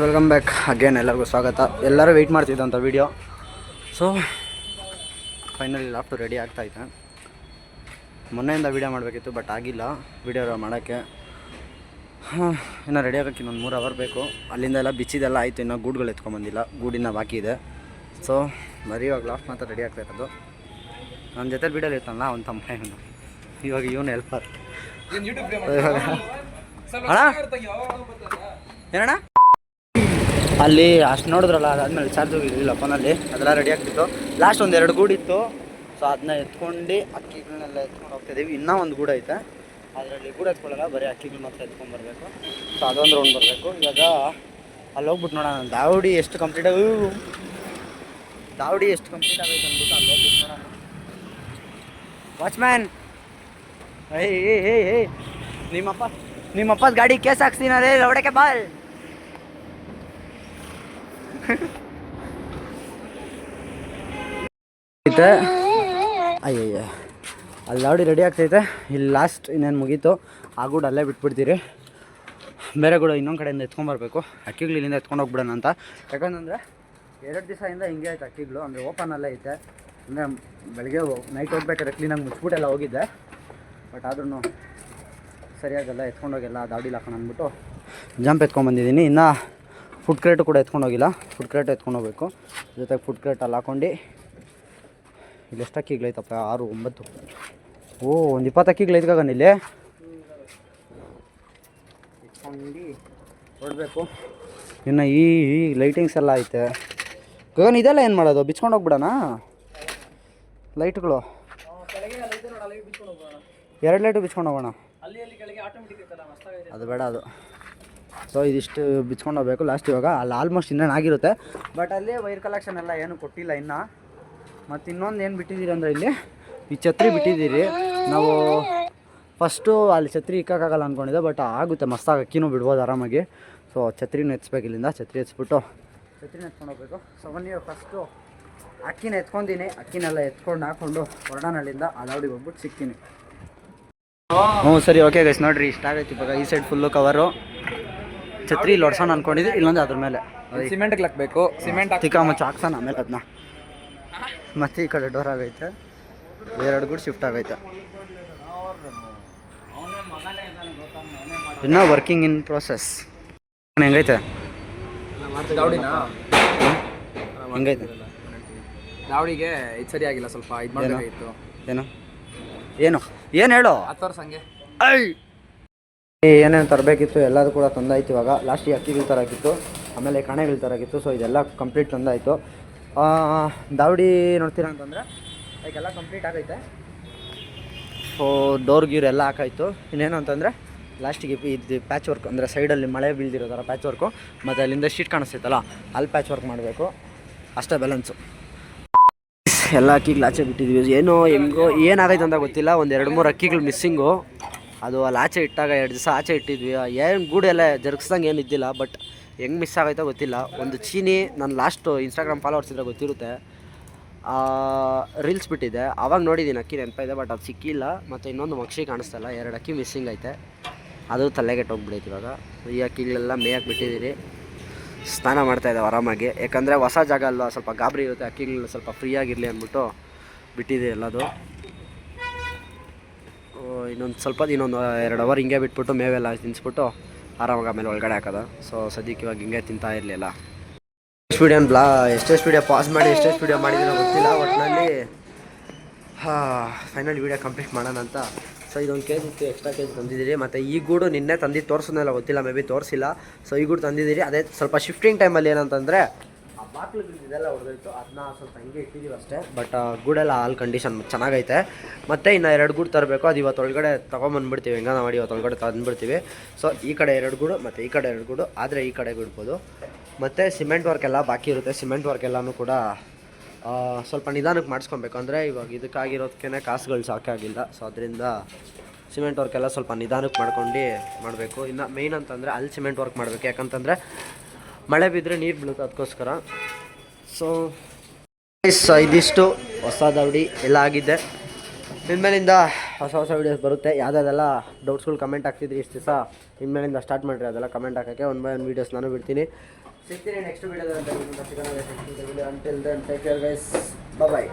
Welcome back again ಎಲ್ಲರಿಗೂ ಸ್ವಾಗತ. ಎಲ್ಲರೂ wait ಮಾಡ್ತಿದ್ದಂಥ video so finally loft ready ಆಗ್ತಾ ಇದೆ. ಮೊನ್ನೆಯಿಂದ ವೀಡಿಯೋ ಮಾಡಬೇಕಿತ್ತು ಬಟ್ ಆಗಿಲ್ಲ. ವೀಡಿಯೋ ಮಾಡೋಕ್ಕೆ. ಹಾಂ ಇನ್ನು ರೆಡಿ ಆಗೋಕ್ಕೆ ಇನ್ನೊಂದು ಮೂರು ಅವರ್ ಬೇಕು. ಅಲ್ಲಿಂದ ಎಲ್ಲ ಬಿಚ್ಚಿದೆಲ್ಲ ಆಯಿತು ಇನ್ನೂ ಗೂಡ್ಗಳು ಎತ್ಕೊಂಬಂದಿಲ್ಲ ಗೂಡಿನ ಬಾಕಿ ಇದೆ. ಸೊ ಬರೀ ಇವಾಗ ಲಾಫ್ಟ್ ಮಾತ್ರ ರೆಡಿ ಆಗ್ತಾ ಇರೋದು. ನನ್ನ ಜೊತೆ ವೀಡಿಯೋಲಿ ಇರ್ತಾನಲ್ಲ ಅವ್ನು ತಮ್ಮ ಇವನು ಇವಾಗ ಇವನು ಹೆಲ್ಪರ್ ಅಣ್ಣ? ಏನಣ್ಣ? ಅಲ್ಲಿ ಅಷ್ಟು ನೋಡಿದ್ರಲ್ಲ, ಅದಾದ್ಮೇಲೆ ಚಾರ್ಜ್ ಹೋಗಿರಲಿಲ್ಲ ಫೋನಲ್ಲಿ ಅದೆಲ್ಲ ರೆಡಿ ಆಗ್ತಿತ್ತು. ಲಾಸ್ಟ್ ಒಂದು ಎರಡು ಗೂಡಿತ್ತು ಸೊ ಅದನ್ನ ಎತ್ಕೊಂಡು ಅಕ್ಕಿಗಳನ್ನೆಲ್ಲ ಎತ್ಕೊಂಡು ಹೋಗ್ತಿದ್ದೀವಿ ಇನ್ನೂ ಒಂದು ಗೂಡು ಐತೆ. ಅದರಲ್ಲಿ ಗೂಡು ಎತ್ಕೊಳ್ಳಲ್ಲ, ಬರೀ ಅಕ್ಕಿಗಳು ಮಾತ್ರ ಎತ್ಕೊಂಡು ಬರಬೇಕು. ಸೊ ಅದೊಂದು ರೌಂಡ್ ಬರಬೇಕು. ಇವಾಗ ಅಲ್ಲಿ ಹೋಗ್ಬಿಟ್ಟು ನೋಡೋಣ. ದಾವಡಿ ಎಷ್ಟು ಕಂಪ್ಲೀಟ್ ಆಗ ದಾವಡಿ ಎಷ್ಟು ಕಂಪ್ಲೀಟ್ ಆಗೈತೆ ಅಂದ್ಬಿಟ್ಟು ಅಲ್ಲಿ ಹೋಗ್ಬಿಟ್ಟು ನೋಡೋಣ. ವಾಚ್ಮ್ಯಾನ್ ಏಯ್ ಏಯ್ ಏಯ್ ಹೇ ನಿಮ್ಮಪ್ಪ ನಿಮ್ಮಪ್ಪದ ಗಾಡಿ ಕೇಸ್ ಹಾಕ್ಸ್ತೀನಿ ಅದೇ, ಲೌಡಕ್ಕೆ ಬಾಲ್. ಐತೆ. ಅಯ್ಯಯ್ಯ. ಅಲ್ಲಿ ಲಾಡಿ ರೆಡಿ ಆಗ್ತೈತೆ. ಇಲ್ಲಿ ಲಾಸ್ಟ್ ಇನ್ನೇನು ಮುಗೀತು. ಆ ಗೂಡು ಅಲ್ಲೇ ಬಿಟ್ಬಿಡ್ತೀರಿ. ಬೇರೆ ಕೂಡ ಇನ್ನೊಂದು ಕಡೆಯಿಂದ ಎತ್ಕೊಂಬರ್ಬೇಕು ಅಕ್ಕಿಗಳು ಇಲ್ಲಿಂದ ಎತ್ಕೊಂಡು ಹೋಗ್ಬಿಡೋಣ ಅಂತ. ಯಾಕಂತಂದರೆ ಎರಡು ದಿವಸದಿಂದ ಹಿಂಗೆ ಆಯ್ತು ಅಕ್ಕಿಗಳು. ಅಂದರೆ ಓಪನ್ ಅಲ್ಲೇ ಐತೆ. ಅಂದರೆ ಬೆಳಗ್ಗೆ ನೈಟ್ ಹೋಗ್ಬೇಕಾದ್ರೆ ಕ್ಲೀನಾಗಿ ಮುಚ್ಬಿಟ್ಟೆಲ್ಲ ಹೋಗಿದ್ದೆ. ಬಟ್ ಆದ್ರೂ ಸರಿಯಾಗಲ್ಲ ಎತ್ಕೊಂಡೋಗೆಲ್ಲ ದಾವಡಿಲಿ ಹಾಕೊಂಡು ಅಂದ್ಬಿಟ್ಟು ಜಂಪ್ ಎತ್ಕೊಂಡ್ಬಂದಿದ್ದೀನಿ ಇನ್ನು ಫುಡ್ ಕ್ರೇಟು ಕೂಡ ಎತ್ಕೊಂಡು ಹೋಗಿಲ್ಲ. ಫುಡ್ ಕ್ರೇಟ್ ಎತ್ಕೊಂಡು ಹೋಗ್ಬೇಕು. ಜೊತೆಗೆ ಫುಡ್ ಕ್ರೇಟ್ ಅಲ್ಲಿ ಹಾಕೊಂಡು ಇಲ್ಲಿ ಎಷ್ಟು ಅಕ್ಕಿಗಳೈತಪ್ಪ ಆರು ಒಂಬತ್ತು. ಓ ಒಂದು ಇಪ್ಪತ್ತು ಅಕ್ಕಿಗಳೈತೆ ಗಗನ್ ಇಲ್ಲಿ. ಹೊರಡಬೇಕು ಇನ್ನು ಈ ಈ ಲೈಟಿಂಗ್ಸ್ ಎಲ್ಲ ಐತೆ. ಗಗನ್ ಇದೆಲ್ಲ ಏನು ಮಾಡೋದು? ಬಿಚ್ಕೊಂಡು ಹೋಗ್ಬಿಡೋಣ? ಲೈಟ್ಗಳು ಎರಡು ಲೈಟು ಬಿಚ್ಕೊಂಡು ಹೋಗೋಣ. ಅದು ಬೇಡ ಅದು. ಸೊ ಇದಿಷ್ಟು ಬಿಚ್ಕೊಂಡು ಹೋಗ್ಬೇಕು. ಲಾಸ್ಟ್ ಇವಾಗ ಅಲ್ಲಿ ಆಲ್ಮೋಸ್ಟ್ ಇನ್ನೇನು ಆಗಿರುತ್ತೆ. ಬಟ್ ಅಲ್ಲಿ ವೈರ್ ಕಲೆಕ್ಷನ್ ಎಲ್ಲ ಏನು ಕೊಟ್ಟಿಲ್ಲ ಇನ್ನು. ಮತ್ತು ಇನ್ನೊಂದು ಏನು ಬಿಟ್ಟಿದ್ದೀರಿ ಅಂದರೆ ಇಲ್ಲಿ? ಈ ಛತ್ರಿ ಬಿಟ್ಟಿದ್ದೀರಿ. ನಾವು ಫಸ್ಟು ಅಲ್ಲಿ ಛತ್ರಿ ಇಕ್ಕಾಗಲ್ಲ ಅಂದ್ಕೊಂಡಿದ್ದೆ ಬಟ್ ಆಗುತ್ತೆ. ಮಸ್ತಾಗಿ ಅಕ್ಕಿನೂ ಬಿಡ್ಬೋದು ಆರಾಮಾಗಿ. ಸೊ ಛತ್ರಿನೂ ಎತ್ಸ್ಬೇಕು ಇಲ್ಲಿಂದ. ಛತ್ರಿ ಎತ್ಸ್ಬಿಟ್ಟು ಛತ್ರಿನ ಎತ್ಕೊಂಡು ಹೋಗ್ಬೇಕು. ಸೊ ಬನ್ನಿ ಫಸ್ಟು ಅಕ್ಕಿನ ಎತ್ಕೊಂತೀನಿ ಅಕ್ಕಿನೆಲ್ಲ ಎತ್ಕೊಂಡು ಹಾಕ್ಕೊಂಡು ಹೊರಡನಳ್ಳಿಂದ ಅದಾವಡಿಗೆ ಹೋಗ್ಬಿಟ್ಟು ಸಿಗ್ತೀನಿ ಹ್ಞೂ ಸರಿ ಓಕೆ ಗೈಸ್ ನೋಡಿರಿ ಇಷ್ಟ ಆಗೈತಿ ಇವಾಗ. ಈ ಸೈಡ್ ಫುಲ್ಲು ಕವರು ಛತ್ರಿ ಇಲ್ಲಿ ಹೊಡ್ಸೋಣ ಅನ್ಕೊಂಡಿದ್ದೆ ಇಲ್ಲೊಂದು ಅದ್ರ ಮೇಲೆ. ಸಿಮೆಂಟ್ ಹಾಕ್ಬೇಕು. ಸಿಮೆಂಟ್ ತಿಕ್ಕ ಮಚ್ಚ ಹಾಕ್ಸೋಣ ಆಮೇಲೆ ಅದನ್ನ ಮತ್ತೆ ಈ ಕಡೆ ಡೋರ್ ಆಗೈತೆ. ಎರಡು ಗುಡ್ ಶಿಫ್ಟ್ ಆಗೈತೆ. ಇನ್ನ ವರ್ಕಿಂಗ್ ಇನ್ ಪ್ರೋಸೆಸ್ ಹೆಂಗೈತೆ? ಹೆಂಗೈತೆ? ದಾವಡಿಗೆ ಇದು ಸರಿ ಆಗಿಲ್ಲ ಸ್ವಲ್ಪ ಇದು ಮಾಡಬೇಕಾಗಿತ್ತು. ಏನು? ಏನು? ಏನು ಹೇಳು? ಹತ್ತು ವರ್ಷ ಹಂಗೆ ಐ ಏನೇನು ತರಬೇಕಿತ್ತು ಎಲ್ಲದೂ ಕೂಡ ತಂದಾಯ್ತು ಇವಾಗ. ಲಾಸ್ಟಿಗೆ ಅಕ್ಕಿಗಳು ತರಾಕಿತ್ತು, ಆಮೇಲೆ ಕಣೆಗಳು ತರಾಕಿತ್ತು ಸೊ ಇದೆಲ್ಲ ಕಂಪ್ಲೀಟ್ ತಂದಾಯಿತು. ದಾವಡಿ ನೋಡ್ತೀರಾ ಅಂತಂದರೆ ಅದಕ್ಕೆಲ್ಲ ಕಂಪ್ಲೀಟ್ ಆಗೈತೆ. ಸೊ ಡೋರ್ ಗೀರ್ ಎಲ್ಲ ಹಾಕಾಯ್ತು. ಇನ್ನೇನು ಅಂತಂದರೆ ಲಾಸ್ಟಿಗೆ ಇದು ಪ್ಯಾಚ್ ವರ್ಕ್ ಅಂದರೆ ಸೈಡಲ್ಲಿ ಮಳೆ ಬೀಳ್ದಿರೋ ಥರ ಪ್ಯಾಚ್ ವರ್ಕು ಮತ್ತು ಅಲ್ಲಿಂದ ಶೀಟ್ ಕಾಣಿಸ್ತೈತಲ್ಲ, ಅಲ್ಲಿ ಪ್ಯಾಚ್ ವರ್ಕ್ ಮಾಡಬೇಕು. ಅಷ್ಟೇ ಬ್ಯಾಲೆನ್ಸು ಎಲ್ಲ ಅಕ್ಕಿಗಳು ಆಚೆ ಬಿಟ್ಟಿದ್ವಿ. ಏನೋ ಹೆಂಗೋ, ಏನಾಗೈತೆ ಅಂತ ಗೊತ್ತಿಲ್ಲ. ಒಂದು ಎರಡು ಮೂರು ಅಕ್ಕಿಗಳು ಮಿಸ್ಸಿಂಗು ಅದು ಅಲ್ಲಿ ಆಚೆ ಇಟ್ಟಾಗ ಎರಡು ದಿವಸ ಆಚೆ ಇಟ್ಟಿದ್ವಿ. ಏನು ಗೂಡೆಲ್ಲ ಜರುಗಿಸ್ದಂಗೆ ಏನು ಇದ್ದಿಲ್ಲ ಬಟ್ ಹೆಂಗೆ ಮಿಸ್ ಆಗೈತೋ ಗೊತ್ತಿಲ್ಲ. ಒಂದು ಚೀನಿ ನಾನು ಲಾಸ್ಟು ಇನ್ಸ್ಟಾಗ್ರಾಮ್ ಫಾಲೋವರ್ಸ್ ಇದ್ರೆ ಗೊತ್ತಿರುತ್ತೆ. ರೀಲ್ಸ್ ಬಿಟ್ಟಿದೆ. ಆವಾಗ ನೋಡಿದ್ದೀನಿ ಅಕ್ಕಿ ನೆನಪಿದೆ ಬಟ್ ಅದು ಸಿಕ್ಕಿಲ್ಲ. ಮತ್ತು ಇನ್ನೊಂದು ಮಕ್ಷಿ ಕಾಣಿಸ್ತಲ್ಲ, ಎರಡು ಅಕ್ಕಿ ಮಿಸ್ಸಿಂಗ್ ಐತೆ. ಅದು ತಲೆಗೆ ಇವಾಗ. ಈ ಅಕ್ಕಿಗಳೆಲ್ಲ ಮೇಯಕ್ಕೆ ಬಿಟ್ಟಿದ್ದೀರಿ ಸ್ನಾನ ಮಾಡ್ತಾ ಇದ್ದಾವೆ ಆರಾಮಾಗಿ. ಯಾಕಂದರೆ ಹೊಸ ಜಾಗ ಅಲ್ವಾ, ಸ್ವಲ್ಪ ಗಾಬರಿ ಇರುತ್ತೆ ಅಕ್ಕಿಗಳು ಸ್ವಲ್ಪ ಫ್ರೀಯಾಗಿರಲಿ ಅಂದ್ಬಿಟ್ಟು ಬಿಟ್ಟಿದೆ ಎಲ್ಲದು. ಇನ್ನೊಂದು ಸ್ವಲ್ಪ ಇನ್ನೊಂದು ಎರಡು ಅವರ್ ಹಿಂಗೆ ಬಿಟ್ಬಿಟ್ಟು ಮೇವೆಲ್ಲ ತಿನ್ನಿಸ್ಬಿಟ್ಟು ಆರಾಮಾಗಿ ಆಮೇಲೆ ಒಳಗಡೆ ಹಾಕೋದು. ಸೊ ಸದ್ಯಕ್ಕೆ ಇವಾಗ ಹಿಂಗೆ ತಿಂತಾ ಇರಲಿಲ್ಲ. ಎಷ್ಟು ವೀಡಿಯೋನ ಬ್ಲಾ ಎಷ್ಟೆಷ್ಟು ವೀಡಿಯೋ ಪಾಸ್ ಮಾಡಿ ಎಷ್ಟೆಷ್ಟು ವೀಡಿಯೋ ಮಾಡಿದ್ದೀನೋ ಗೊತ್ತಿಲ್ಲ ಒಟ್ಟಿನಲ್ಲಿ ಹಾಂ ಫೈನಲ್ ವೀಡಿಯೋ ಕಂಪ್ಲೀಟ್ ಮಾಡೋಣ ಅಂತ. ಸೊ ಇದೊಂದು ಕೆ ಜಿ ಇತ್ತು ಎಕ್ಸ್ಟ್ರಾ ಕೆ ಜಿ ತಂದಿದ್ದೀರಿ. ಮತ್ತು ಈ ಗೂಡು ನಿನ್ನೆ ತಂದಿದ್ದು ತೋರಿಸೋದಿಲ್ಲ ಗೊತ್ತಿಲ್ಲ ಮೇ ಬಿ ತೋರಿಸಿಲ್ಲ. ಸೊ ಈ ಗೂಡು ತಂದಿದ್ದೀರಿ. ಅದೇ ಸ್ವಲ್ಪ ಶಿಫ್ಟಿಂಗ್ ಟೈಮಲ್ಲಿ ಏನಂತಂದರೆ ಬಾಕ್ಲುಗಳು ಇದೆಲ್ಲ ಹೊಡೆದೋಯ್ತು ಅದನ್ನ ಸ್ವಲ್ಪ ಹಂಗೆ ಇಟ್ಟಿದ್ದೀವಿ ಅಷ್ಟೇ. ಬಟ್ ಗೂಡೆಲ್ಲ ಆಲ್ ಕಂಡೀಷನ್ ಚೆನ್ನಾಗೈತೆ. ಮತ್ತು ಇನ್ನು ಎರಡು ಗೂಡು ತರಬೇಕು. ಅದು ಇವತ್ತು ಒಳಗಡೆ ತೊಗೊಂಬಂದ್ಬಿಡ್ತೀವಿ. ಹೆಂಗ ಮಾಡಿ ಇವತ್ತು ಒಳಗಡೆ ತಂದುಬಿಡ್ತೀವಿ. ಸೊ ಈ ಕಡೆ ಎರಡು ಗೂಡು, ಮತ್ತು ಈ ಕಡೆ ಎರಡು ಗೂಡು. ಆದರೆ ಈ ಕಡೆ ಬಿಡ್ಬೋದು ಮತ್ತು ಸಿಮೆಂಟ್ ವರ್ಕ್ ಎಲ್ಲ ಬಾಕಿ ಇರುತ್ತೆ. ಸಿಮೆಂಟ್ ವರ್ಕ್ ಎಲ್ಲನೂ ಕೂಡ ಸ್ವಲ್ಪ ನಿಧಾನಕ್ಕೆ ಮಾಡಿಸ್ಕೊಬೇಕು. ಅಂದರೆ ಇವಾಗ ಇದಕ್ಕಾಗಿರೋದಕ್ಕೇ ಕಾಸುಗಳು ಸಾಕಾಗಿಲ್ಲ. ಸೊ ಅದರಿಂದ ಸಿಮೆಂಟ್ ವರ್ಕ್ ಎಲ್ಲ ಸ್ವಲ್ಪ ನಿಧಾನಕ್ಕೆ ಮಾಡ್ಕೊಂಡು ಮಾಡಬೇಕು. ಇನ್ನು ಮೇಯ್ನ್ ಅಂತಂದರೆ ಅಲ್ಲಿ ಸಿಮೆಂಟ್ ವರ್ಕ್ ಮಾಡಬೇಕು. ಯಾಕಂತಂದರೆ ಮಳೆ ಬಿದ್ದರೆ ನೀರು ಬೀಳುತ್ತೆ ಅದಕ್ಕೋಸ್ಕರ. ಸೊ ಇದಿಷ್ಟು ಹೊಸ ದೌಡಿ ಎಲ್ಲ ಆಗಿದೆ. ಇನ್ಮೇಲಿಂದ ಹೊಸ ಹೊಸ ವೀಡಿಯೋಸ್ ಬರುತ್ತೆ. ಯಾವುದಾದೆಲ್ಲ ಡೌಟ್ಸ್ಗಳು ಕಮೆಂಟ್ ಹಾಕ್ತಿದ್ರಿ ಇಷ್ಟು ದಿವಸ, ಇನ್ಮೇಲಿಂದ ಸ್ಟಾರ್ಟ್ ಮಾಡಿರಿ. ಅದೆಲ್ಲ ಕಮೆಂಟ್ ಹಾಕೋಕ್ಕೆ ಒನ್ ಬೈ ಒನ್ ವೀಡಿಯೋಸ್ ನಾನು ಬಿಡ್ತೀನಿ. ಸಿಗ್ತೀನಿ ನೆಕ್ಸ್ಟ್ ವೀಡಿಯೋದಲ್ಲಿ until then take care guys bye